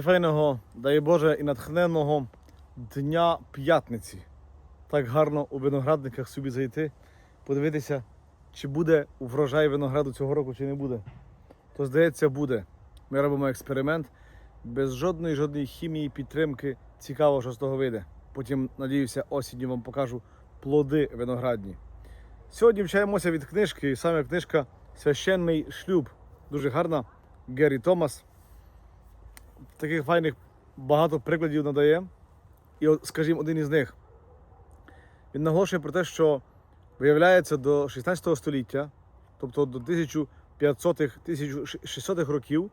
файного, дай Боже, і натхненного дня п'ятниці. Так гарно у виноградниках собі зайти, подивитися, чи буде врожай винограду цього року, чи не буде. То здається, буде. Ми робимо експеримент без жодної жодної хімії, підтримки. Цікаво, що з того вийде. Потім, надіюся, осінню вам покажу плоди виноградні. Сьогодні вчаємося від книжки, і саме книжка Священний шлюб. Дуже гарна. Геррі Томас. Таких файних багато прикладів надає. І, от, скажімо, один із них. Він наголошує про те, що виявляється до 16 століття, тобто до 1500-х, 1600-х років,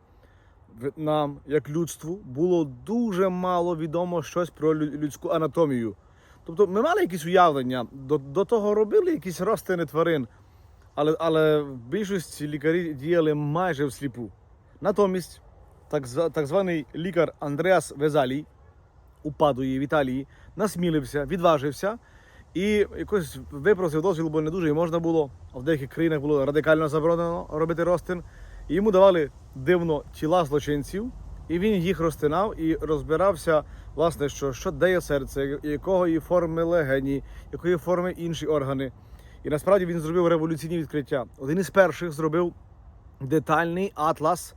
нам, як людству, було дуже мало відомо щось про людську анатомію. Тобто ми мали якісь уявлення, до, до того робили якісь розтини тварин, але, але в більшості лікарі діяли майже всліпу. Натомість, так, так званий лікар Андреас Везалій у Падуї в Італії насмілився, відважився і якось випросив дозвіл, бо не дуже і можна було. А в деяких країнах було радикально заборонено робити розтин. І йому давали дивно тіла злочинців, і він їх розтинав і розбирався, власне, що, що де є серце, якого є форми легені, якої форми інші органи. І насправді він зробив революційні відкриття. Один із перших зробив детальний атлас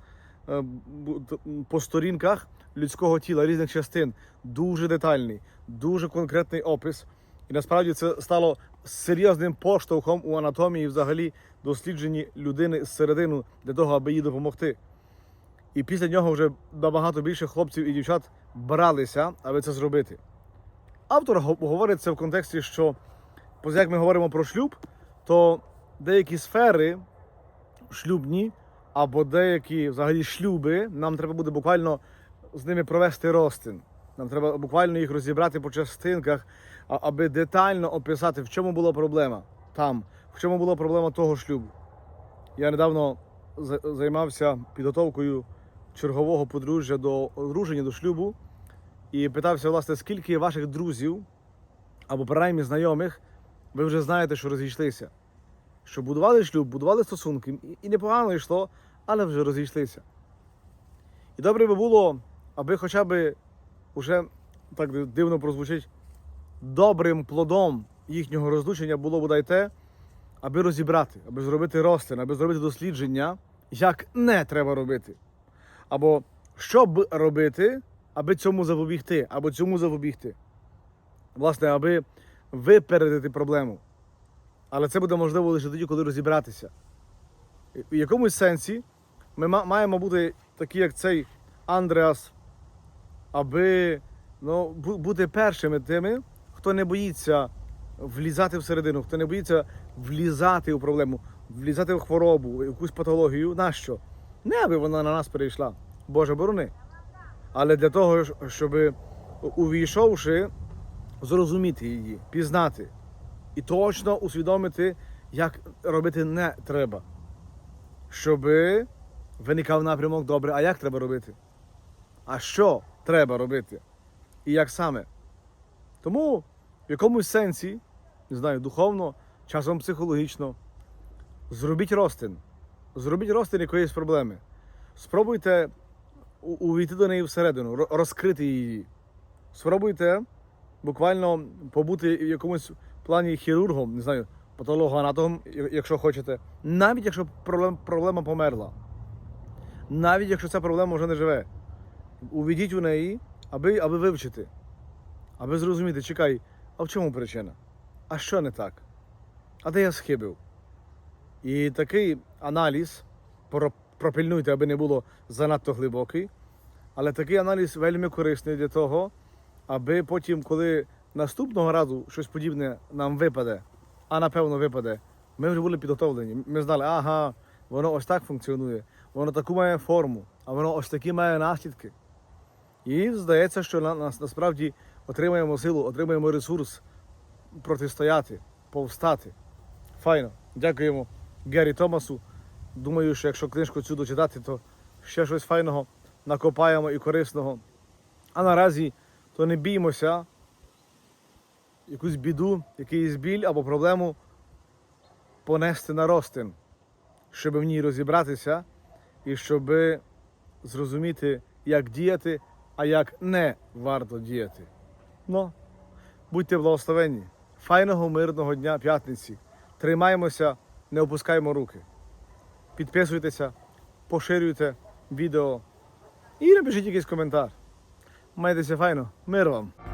по сторінках людського тіла різних частин. Дуже детальний, дуже конкретний опис. І насправді це стало серйозним поштовхом у анатомії, взагалі, дослідженні людини зсередину для того, аби їй допомогти. І після нього вже набагато більше хлопців і дівчат бралися, аби це зробити. Автор говорить це в контексті, що як ми говоримо про шлюб, то деякі сфери шлюбні або деякі взагалі шлюби, нам треба буде буквально з ними провести розтин. Нам треба буквально їх розібрати по частинках, аби детально описати, в чому була проблема там, в чому була проблема того шлюбу. Я недавно займався підготовкою чергового подружжя до одруження до шлюбу і питався, власне, скільки ваших друзів або принаймні знайомих ви вже знаєте, що розійшлися. Що будували шлюб, будували стосунки, і- непогано йшло, але вже розійшлися. І добре би було, аби хоча б уже так дивно прозвучить, добрим плодом їхнього розлучення було бодай те, аби розібрати, аби зробити розтин, аби зробити дослідження, як не треба робити. Або що б робити, аби цьому запобігти, або цьому запобігти. Власне, аби випередити проблему. Але це буде можливо лише тоді, коли розібратися. В якомусь сенсі ми маємо бути такі, як цей Андреас, аби ну, бути першими тими, хто не боїться влізати всередину, хто не боїться влізати у проблему, влізати в хворобу, якусь патологію. Нащо? Не аби вона на нас перейшла. Боже борони. Але для того, щоб увійшовши, зрозуміти її, пізнати і точно усвідомити, як робити не треба. Щоб виникав напрямок добре, а як треба робити? А що треба робити? І як саме? Тому в якомусь сенсі, не знаю, духовно, часом психологічно, зробіть розтин. Зробіть розтин якоїсь проблеми. Спробуйте увійти до неї всередину, розкрити її. Спробуйте буквально побути в якомусь плані хірургом, не знаю, патологоанатомом, якщо хочете. Навіть якщо проблем, проблема померла. Навіть якщо ця проблема вже не живе. Увійдіть у неї, аби, аби вивчити, аби зрозуміти, чекай, а в чому причина? А що не так? А де я схибив? І такий аналіз, про- пропильнуйте, аби не було занадто глибокий, але такий аналіз вельми корисний для того, аби потім, коли наступного разу щось подібне нам випаде, а напевно випаде, ми вже були підготовлені. Ми знали, ага, воно ось так функціонує, воно таку має форму, а воно ось такі має наслідки. І здається, що на, нас насправді отримаємо силу, отримаємо ресурс протистояти, повстати. Файно. Дякуємо Геррі Томасу. Думаю, що якщо книжку цю дочитати, то ще щось файного накопаємо і корисного. А наразі то не біймося якусь біду, якийсь біль або проблему понести на розтин, щоб в ній розібратися і щоб зрозуміти, як діяти а як не варто діяти. Ну, будьте благословенні. Файного мирного дня п'ятниці. Тримаємося, не опускаємо руки. Підписуйтеся, поширюйте відео і напишіть якийсь коментар. Майтеся файно, мир вам!